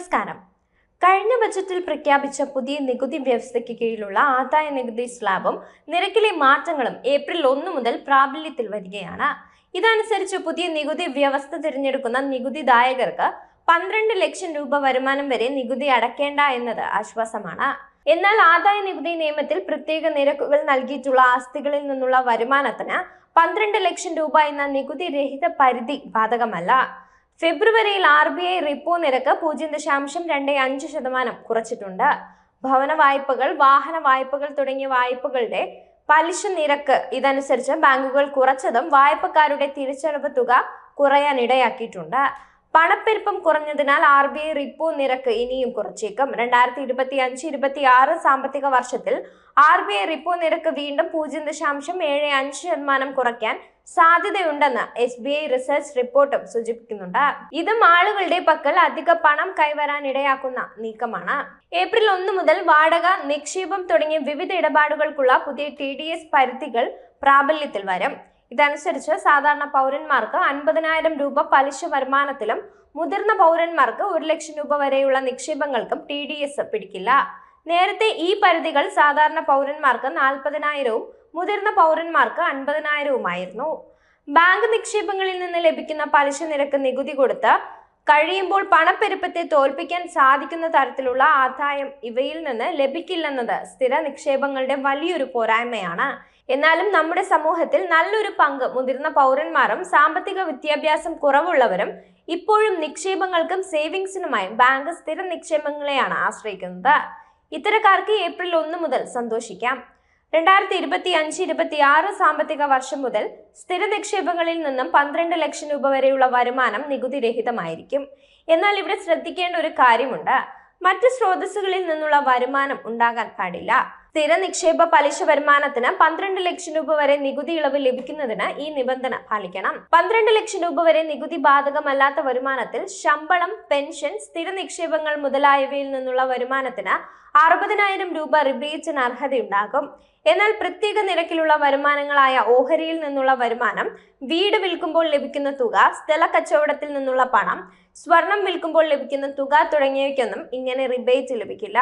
നമസ്കാരം. കഴിഞ്ഞ ബജറ്റിൽ പ്രഖ്യാപിച്ച പുതിയ നികുതി വ്യവസ്ഥയ്ക്ക് കീഴിലുള്ള ആദായ നികുതി സ്ലാബും നിരക്കിലെ മാറ്റങ്ങളും ഏപ്രിൽ ഒന്ന് മുതൽ പ്രാബല്യത്തിൽ വരികയാണ്. ഇതനുസരിച്ച് പുതിയ നികുതി വ്യവസ്ഥ തിരഞ്ഞെടുക്കുന്ന നികുതിദായകർക്ക് പന്ത്രണ്ട് ലക്ഷം രൂപ വരുമാനം വരെ നികുതി അടക്കേണ്ട എന്നത് ആശ്വാസമാണ്. എന്നാൽ ആദായ നികുതി നിയമത്തിൽ പ്രത്യേക നിരക്കുകൾ നൽകിയിട്ടുള്ള ആസ്തികളിൽ നിന്നുള്ള വരുമാനത്തിന് പന്ത്രണ്ട് ലക്ഷം രൂപ എന്ന നികുതി രഹിത പരിധി ബാധകമല്ല. ഫെബ്രുവരിയിൽ ആർ ബി ഐ റിപ്പോ നിരക്ക് പൂജ്യം ദശാംശം രണ്ട് അഞ്ച് ശതമാനം കുറച്ചിട്ടുണ്ട്. ഭവന വായ്പകൾ വാഹന വായ്പകൾ തുടങ്ങിയ വായ്പകളുടെ പലിശ നിരക്ക് ഇതനുസരിച്ച് ബാങ്കുകൾ കുറച്ചതും വായ്പക്കാരുടെ തിരിച്ചടവ് തുക കുറയാൻ ഇടയാക്കിയിട്ടുണ്ട്. പണപ്പെരുപ്പം കുറഞ്ഞതിനാൽ ആർ ബി ഐ റിപ്പോ നിരക്ക് ഇനിയും കുറച്ചേക്കും. രണ്ടായിരത്തി ഇരുപത്തി അഞ്ച് ഇരുപത്തി ആറ് സാമ്പത്തിക വർഷത്തിൽ ആർ ബി ഐ റിപ്പോ നിരക്ക് വീണ്ടും പൂജ്യം ദശാംശം ഏഴ് അഞ്ച് ശതമാനം കുറയ്ക്കാൻ സാധ്യതയുണ്ടെന്ന് എസ് ബി ഐ റിസർച്ച് റിപ്പോർട്ടും സൂചിപ്പിക്കുന്നുണ്ട്. ഇതും ആളുകളുടെ പക്കൽ അധിക പണം കൈവരാൻ ഇടയാക്കുന്ന നീക്കമാണ്. ഏപ്രിൽ ഒന്ന് മുതൽ വാടക നിക്ഷേപം തുടങ്ങിയ വിവിധ ഇടപാടുകൾക്കുള്ള പുതിയ ടി ഡി എസ് പരിധികൾ പ്രാബല്യത്തിൽ വരും. ഇതനുസരിച്ച് സാധാരണ പൗരന്മാർക്ക് അൻപതിനായിരം രൂപ പലിശ വരുമാനത്തിലും മുതിർന്ന പൗരന്മാർക്ക് ഒരു ലക്ഷം രൂപ വരെയുള്ള നിക്ഷേപങ്ങൾക്കും ടി ഡി എസ് പിടിക്കില്ല. നേരത്തെ ഈ പരിധികൾ സാധാരണ പൗരന്മാർക്ക് നാൽപ്പതിനായിരവും മുതിർന്ന പൗരന്മാർക്ക് അൻപതിനായിരവുമായിരുന്നു. ബാങ്ക് നിക്ഷേപങ്ങളിൽ നിന്ന് ലഭിക്കുന്ന പലിശ നിരക്ക് നികുതി കൊടുത്ത് കഴിയുമ്പോൾ പണപ്പെരുപ്പത്തെ തോൽപ്പിക്കാൻ സാധിക്കുന്ന തരത്തിലുള്ള ആദായം ഇവയിൽ നിന്ന് ലഭിക്കില്ലെന്നത് സ്ഥിര നിക്ഷേപങ്ങളുടെ വലിയൊരു പോരായ്മയാണ്. എന്നാലും നമ്മുടെ സമൂഹത്തിൽ നല്ലൊരു പങ്ക് മുതിർന്ന പൗരന്മാരും സാമ്പത്തിക വിദ്യാഭ്യാസം കുറവുള്ളവരും ഇപ്പോഴും നിക്ഷേപങ്ങൾക്കും സേവിങ്സിനുമായി ബാങ്ക് സ്ഥിര നിക്ഷേപങ്ങളെയാണ് ആശ്രയിക്കുന്നത്. ഇത്തരക്കാർക്ക് ഏപ്രിൽ ഒന്ന് മുതൽ സന്തോഷിക്കാം. രണ്ടായിരത്തി ഇരുപത്തി അഞ്ച് ഇരുപത്തി ആറ് സാമ്പത്തിക വർഷം മുതൽ സ്ഥിര നിക്ഷേപങ്ങളിൽ നിന്നും പന്ത്രണ്ട് ലക്ഷം രൂപ വരെയുള്ള വരുമാനം നികുതിരഹിതമായിരിക്കും. എന്നാൽ ഇവിടെ ശ്രദ്ധിക്കേണ്ട ഒരു കാര്യമുണ്ട്. മറ്റ് സ്രോതസ്സുകളിൽ നിന്നുള്ള വരുമാനം ഉണ്ടാകാൻ പാടില്ല. സ്ഥിര നിക്ഷേപ പലിശ വരുമാനത്തിന് പന്ത്രണ്ട് ലക്ഷം രൂപ വരെ നികുതി ഇളവ് ലഭിക്കുന്നതിന് ഈ നിബന്ധന പാലിക്കണം. പന്ത്രണ്ട് ലക്ഷം രൂപ വരെ നികുതി ബാധകമല്ലാത്ത വരുമാനത്തിൽ ശമ്പളം പെൻഷൻ സ്ഥിര നിക്ഷേപങ്ങൾ മുതലായവയിൽ നിന്നുള്ള വരുമാനത്തിന് അറുപതിനായിരം രൂപ റിബേറ്റിന് അർഹതയുണ്ടാകും. എന്നാൽ പ്രത്യേക നിരക്കിലുള്ള വരുമാനങ്ങളായ ഓഹരിയിൽ നിന്നുള്ള വരുമാനം വീട് വിൽക്കുമ്പോൾ ലഭിക്കുന്ന തുക സ്ഥല കച്ചവടത്തിൽ നിന്നുള്ള പണം സ്വർണം വിൽക്കുമ്പോൾ ലഭിക്കുന്ന തുക തുടങ്ങിയവയ്ക്കൊന്നും ഇങ്ങനെ റിബേറ്റ് ലഭിക്കില്ല.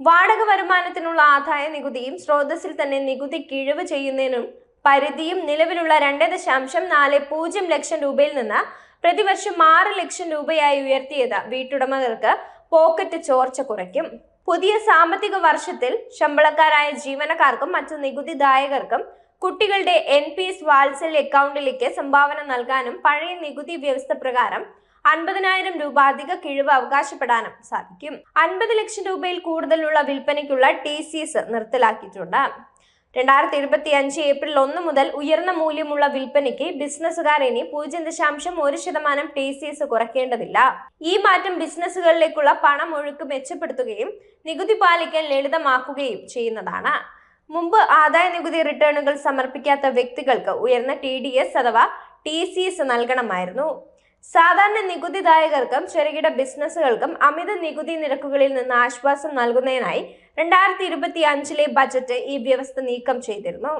വാടക വരുമാനത്തിനുള്ള ആദായ നികുതിയും സ്രോതസ്സിൽ തന്നെ നികുതി കിഴിവ് ചെയ്യുന്നതിനും പരിധിയും നിലവിലുള്ള രണ്ട് ദശാംശം നാല് പൂജ്യം ലക്ഷം രൂപയിൽ നിന്ന് പ്രതിവർഷം ആറ് ലക്ഷം രൂപയായി ഉയർത്തിയത് വീട്ടുടമകൾക്ക് പോക്കറ്റ് ചോർച്ച കുറയ്ക്കും. പുതിയ സാമ്പത്തിക വർഷത്തിൽ ശമ്പളക്കാരായ ജീവനക്കാർക്കും മറ്റു നികുതിദായകർക്കും കുട്ടികളുടെ എൻ പി എസ് വാത്സല്യ അക്കൗണ്ടിലേക്ക് സംഭാവന നൽകാനും പഴയ നികുതി വ്യവസ്ഥ പ്രകാരം അൻപതിനായിരം രൂപ അധിക കിഴിവ് അവകാശപ്പെടാനും സാധിക്കും. അൻപത് ലക്ഷം രൂപയിൽ കൂടുതലുള്ള വിൽപ്പനയ്ക്കുള്ള ടി സി എസ് നിർത്തലാക്കിയിട്ടുണ്ട്. രണ്ടായിരത്തി ഇരുപത്തി അഞ്ച് ഏപ്രിൽ ഒന്ന് മുതൽ ഉയർന്ന മൂല്യമുള്ള വിൽപ്പനയ്ക്ക് ബിസിനസ്സുകാർ ഇനി പൂജ്യം ദശാംശം ഒരു ശതമാനം ടി സി എസ് കുറയ്ക്കേണ്ടതില്ല. ഈ മാറ്റം ബിസിനസ്സുകളിലേക്കുള്ള പണം ഒഴുക്ക് മെച്ചപ്പെടുത്തുകയും നികുതി പാലിക്കാൻ ലളിതമാക്കുകയും ചെയ്യുന്നതാണ്. മുമ്പ് ആദായ നികുതി റിട്ടേണുകൾ സമർപ്പിക്കാത്ത വ്യക്തികൾക്ക് ഉയർന്ന ടി ഡി എസ് അഥവാ ടി സി എസ് നൽകണമായിരുന്നു. സാധാരണ നികുതിദായകർക്കും ചെറുകിട ബിസിനസ്സുകൾക്കും അമിത നികുതി നിരക്കുകളിൽ നിന്ന് ആശ്വാസം നൽകുന്നതിനായി രണ്ടായിരത്തി ഇരുപത്തി അഞ്ചിലെ ബജറ്റ് ഈ വ്യവസ്ഥ നീക്കം ചെയ്തിരുന്നു.